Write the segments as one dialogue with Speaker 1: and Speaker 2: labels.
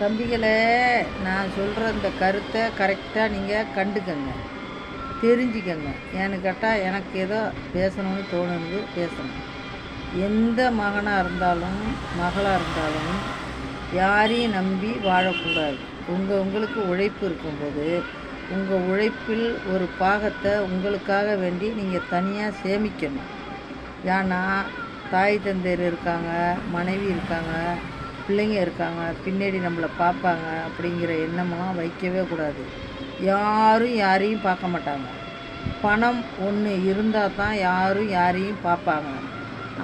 Speaker 1: தம்பிகளே நான் சொல்கிற இந்த கருத்தை கரெக்டாக நீங்கள் கண்டுக்கங்க. தெரிஞ்சுக்கங்க. ஏன்னு கேட்டால் எனக்கு ஏதோ பேசணும்னு தோணுது பேசணும். எந்த மகனாக இருந்தாலும் மகளாக இருந்தாலும் யாரையும் நம்பி வாழக்கூடாது. உங்கள் உங்களுக்கு உழைப்பு இருக்கும்போது உங்கள் உழைப்பில் ஒரு பாகத்தை உங்களுக்காக வேண்டி நீங்கள் தனியாக சேமிக்கணும். ஏன்னா தாய் தந்தையர் இருக்காங்க மனைவி இருக்காங்க பிள்ளைங்க இருக்காங்க பின்னாடி நம்மளை பார்ப்பாங்க அப்படிங்கிற எண்ணமெல்லாம் வைக்கவே கூடாது. யாரும் யாரையும் பார்க்க மாட்டாங்க. பணம் ஒன்று இருந்தால் தான் யாரும் யாரையும் பார்ப்பாங்க.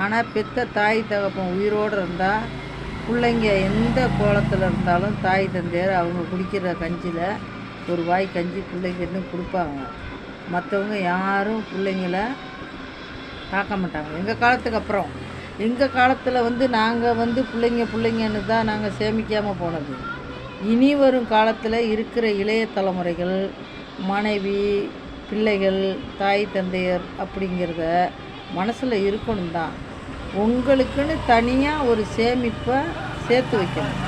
Speaker 1: ஆனால் பெத்த தாய் தகப்பன் உயிரோடு இருந்தால் பிள்ளைங்க எந்த கோலத்தில் இருந்தாலும் தாய் தந்தையர் அவங்க குடிக்கிற கஞ்சியில் ஒரு வாய் கஞ்சி பிள்ளைங்கன்னு கொடுப்பாங்க. மற்றவங்க யாரும் பிள்ளைங்கள பார்க்க மாட்டாங்க. எங்கள் காலத்துக்கு அப்புறம் எங்கள் காலத்தில் வந்து நாங்கள் வந்து பிள்ளைங்க பிள்ளைங்கன்னு தான் நாங்கள் சேமிக்காமல் போனது. இனி வரும் காலத்தில் இருக்கிற இளைய தலைமுறைகள் மனைவி பிள்ளைகள் தாய் தந்தையர் அப்படிங்கிறத மனசில் இருக்கணும் தான். உங்களுக்குன்னு தனியாக ஒரு சேமிப்பை சேர்த்து வைக்கணும்.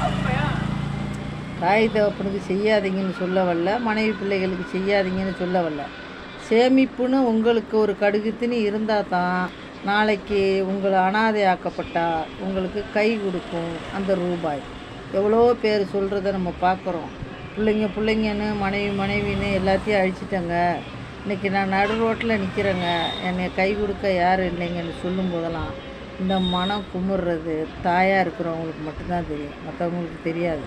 Speaker 1: தாய் தகப்பனுக்கு செய்யாதீங்கன்னு சொல்ல வரல மனைவி பிள்ளைகளுக்கு செய்யாதீங்கன்னு சொல்ல வரல. சேமிப்புன்னு உங்களுக்கு ஒரு கடுகுத்துன்னு இருந்தால் தான் நாளைக்கு உங்களை அனாதையாக்கப்பட்டா உங்களுக்கு கை கொடுக்கும் அந்த ரூபாய். எவ்வளோ பேர் சொல்கிறத நம்ம பார்க்குறோம். பிள்ளைங்க பிள்ளைங்கன்னு மனைவி மனைவின்னு எல்லாத்தையும் அழிச்சிட்டங்க. இன்றைக்கி நான் நடு ரோட்டில் நிற்கிறேங்க. என்னை கை கொடுக்க யாரும் இல்லைங்கன்னு சொல்லும் போதெல்லாம் இந்த மனம் குமுறுறது தாயாக இருக்கிறவங்களுக்கு மட்டும்தான் தெரியும். மற்றவங்களுக்கு தெரியாது.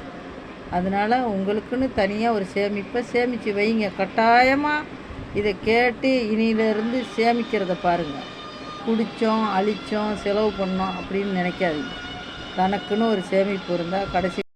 Speaker 1: அதனால் உங்களுக்குன்னு தனியாக ஒரு சேமிப்பை சேமித்து வைங்க. கட்டாயமாக இதை கேட்டு இனியிலேருந்து சேமிக்கிறத பாருங்கள் குடித்தோம் அழித்தோம் செலவு பண்ணோம் அப்படின்னு நினைக்காதீங்க. தனக்குன்னு ஒரு சேமிப்பு இருந்தால் கடைசி